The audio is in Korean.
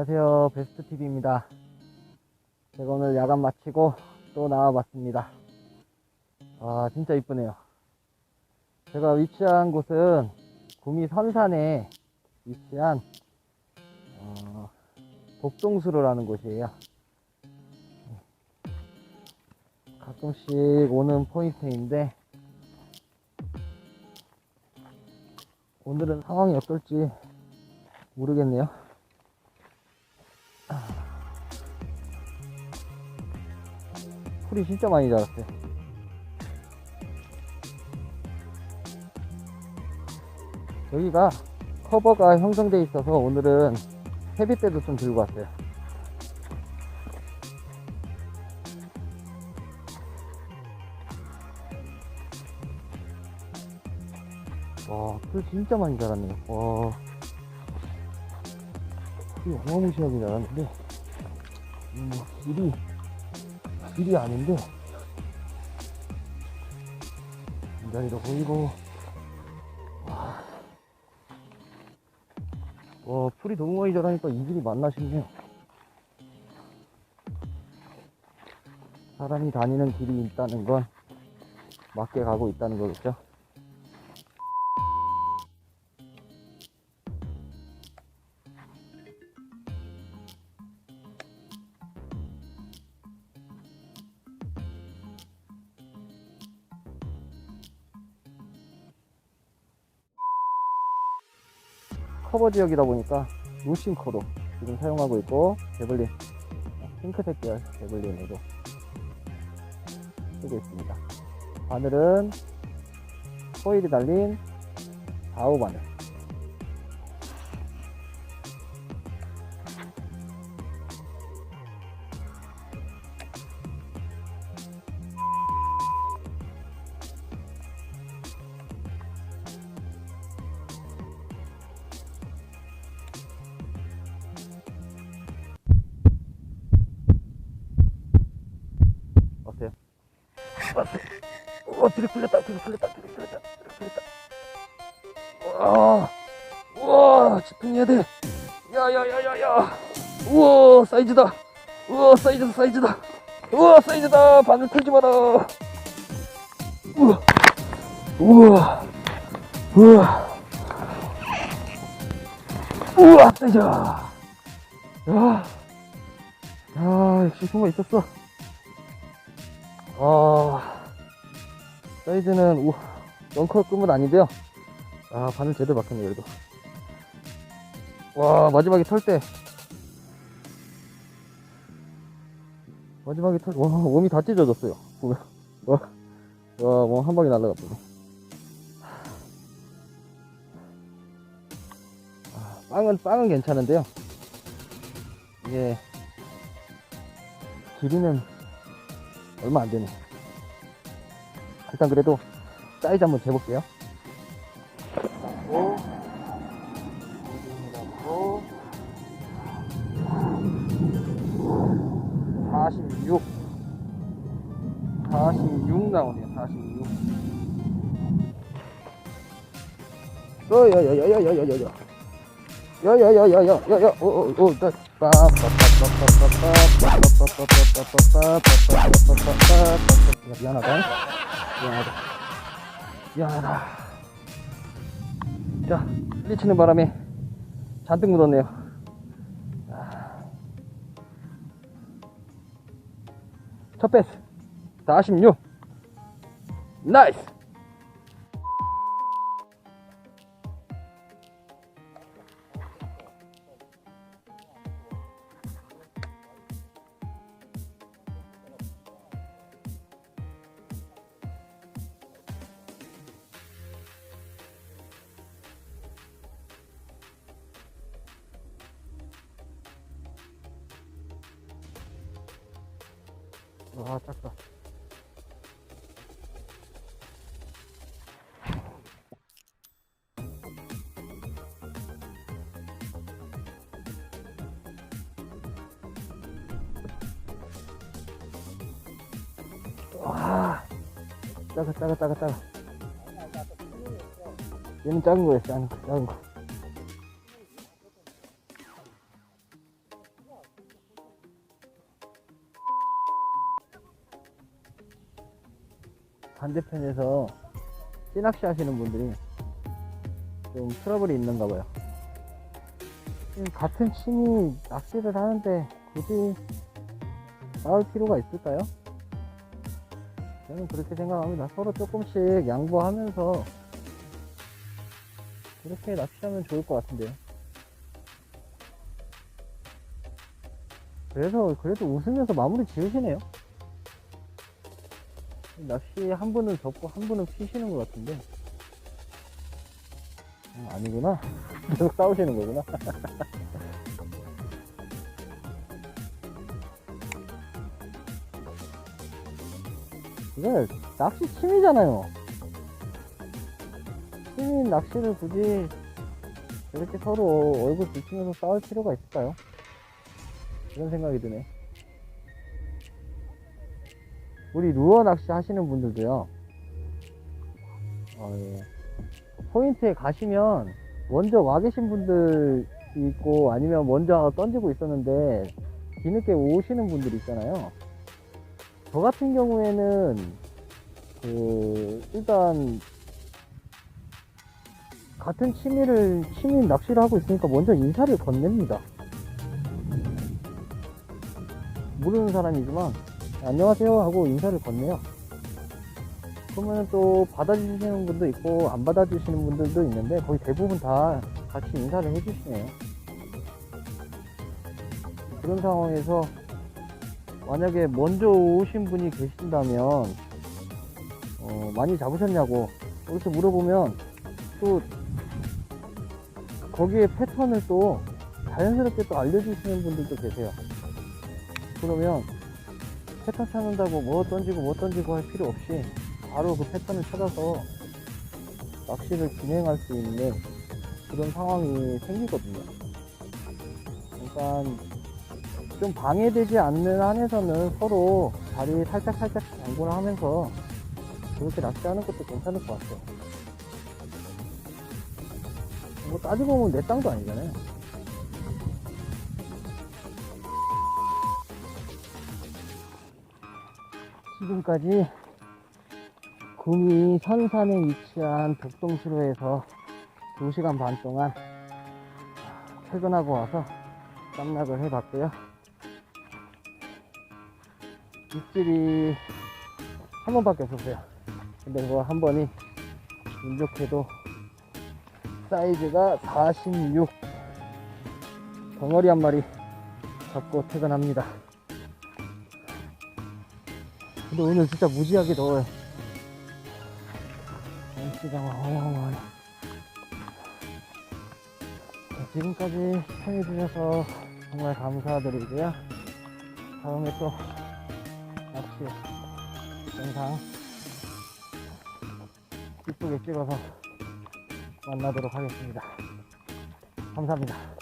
안녕하세요. 베스트TV입니다. 제가 오늘 야간 마치고 또 나와봤습니다. 아, 진짜 이쁘네요. 제가 위치한 곳은 구미 선산에 위치한 어, 독동수로라는 곳이에요. 가끔씩 오는 포인트인데 오늘은 상황이 어떨지 모르겠네요. 풀이 진짜 많이 자랐어요. 여기가 커버가 형성돼 있어서 오늘은 헤비대도 좀 들고 왔어요. 와, 풀 진짜 많이 자랐네요. 와. 풀이 어마무시하게 자랐는데, 음, 뭐, 길이, 길이 아닌데, 인자리도 보이고, 와. 와, 풀이 너무 많이 자라니까 이 길이 맞나 싶네요. 사람이 다니는 길이 있다는 건 맞게 가고 있다는 거겠죠? 커버 지역이다 보니까 루싱커도 지금 사용하고 있고 베블린 핑크색 계열 베블린으로 쓰고 있습니다. 바늘은 코일이 달린 좌우 바늘 어때? 어, 뒤로 풀렸다, 뒤로 풀렸다, 뒤로 풀렸다, 뒤로 풀렸다. 와, 우와, 집중해야 돼. 야, 야, 야, 야, 야. 우와, 사이즈다. 우와, 사이즈다, 사이즈다. 우와, 사이즈다. 바늘 풀지 마라. 우와, 우와, 우와. 우와, 사이즈. 야, 야, 역시 숨어 있었어. 아, 사이즈는 우, 런커 끔은 아닌데요. 아, 바늘 제대로 박혔네, 그래도. 와, 마지막에 털 때. 마지막에 털, 와, 몸이 다 찢어졌어요. 보면. 와, 와, 몸한 방에 날라갔더니. 아, 빵은, 빵은 괜찮은데요. 이게, 길이는 얼마 안 되네. 일단 그래도 사이즈 한번 재볼게요. 오, 46. 46 나오네요, 46. 어, 야, 야, 야, 야, 야, 야, 야, 야야야야야야야 오오오나 미안하다 미안하다 미안하다 자 흘리치는 바람에 잔뜩 묻었네요 첫 패스 46 나이스 와, 작다. 와, 작아, 작아, 작아, 작아. 얘는 작은 거예요, 작은 거, 작은 거. 반대편에서 찌낚시 하시는 분들이 좀 트러블이 있는가 봐요. 음, 같은 취미 낚시를 하는데 굳이 싸울 필요가 있을까요? 저는 그렇게 생각합니다. 서로 조금씩 양보하면서 그렇게 낚시하면 좋을 것 같은데요. 그래서 그래도 웃으면서 마무리 지으시네요. 낚시 한 분은 접고 한 분은 피시는 것 같은데. 어, 아니구나. 계속 싸우시는 거구나. 이게 낚시 취미잖아요. 취미 낚시를 굳이 이렇게 서로 얼굴 들키면서 싸울 필요가 있을까요? 그런 생각이 드네 우리 루어 낚시 하시는 분들도요 어, 예. 포인트에 가시면 먼저 와 계신 분들 있고 아니면 먼저 던지고 있었는데 뒤늦게 오시는 분들 있잖아요. 저 같은 경우에는 그 일단 같은 취미를 취미 낚시를 하고 있으니까 먼저 인사를 건넵니다. 모르는 사람이지만 안녕하세요 하고 인사를 건네요. 그러면 또 받아주시는 분도 있고 안 받아주시는 분들도 있는데 거의 대부분 다 같이 인사를 해주시네요. 그런 상황에서 만약에 먼저 오신 분이 계신다면 어, 많이 잡으셨냐고 이렇게 물어보면 또 거기에 패턴을 또 자연스럽게 또 알려주시는 분들도 계세요. 그러면 패턴 찾는다고 뭐 던지고 뭐 던지고 할 필요 없이 바로 그 패턴을 찾아서 낚시를 진행할 수 있는 그런 상황이 생기거든요. 그러니까 좀 방해되지 않는 한에서는 서로 다리 살짝 살짝 양보를 하면서 그렇게 낚시하는 것도 괜찮을 것 같아요. 뭐 따지고 보면 내 땅도 아니잖아요. 지금까지 구미 선산에 위치한 독동시로에서 2시간 반 동안 퇴근하고 와서 깜락을 해봤고요. 입질이 한 번밖에 없었어요. 근데 그거 한 번이 운 좋게도 사이즈가 46 덩어리 한 마리 잡고 퇴근합니다. 근데 오늘 진짜 무지하게 더워요. 날씨가 어마어마하네. 자, 지금까지 시청해주셔서 정말 감사드리고요. 다음에 또 낚시 영상 이쁘게 찍어서 만나도록 하겠습니다. 감사합니다.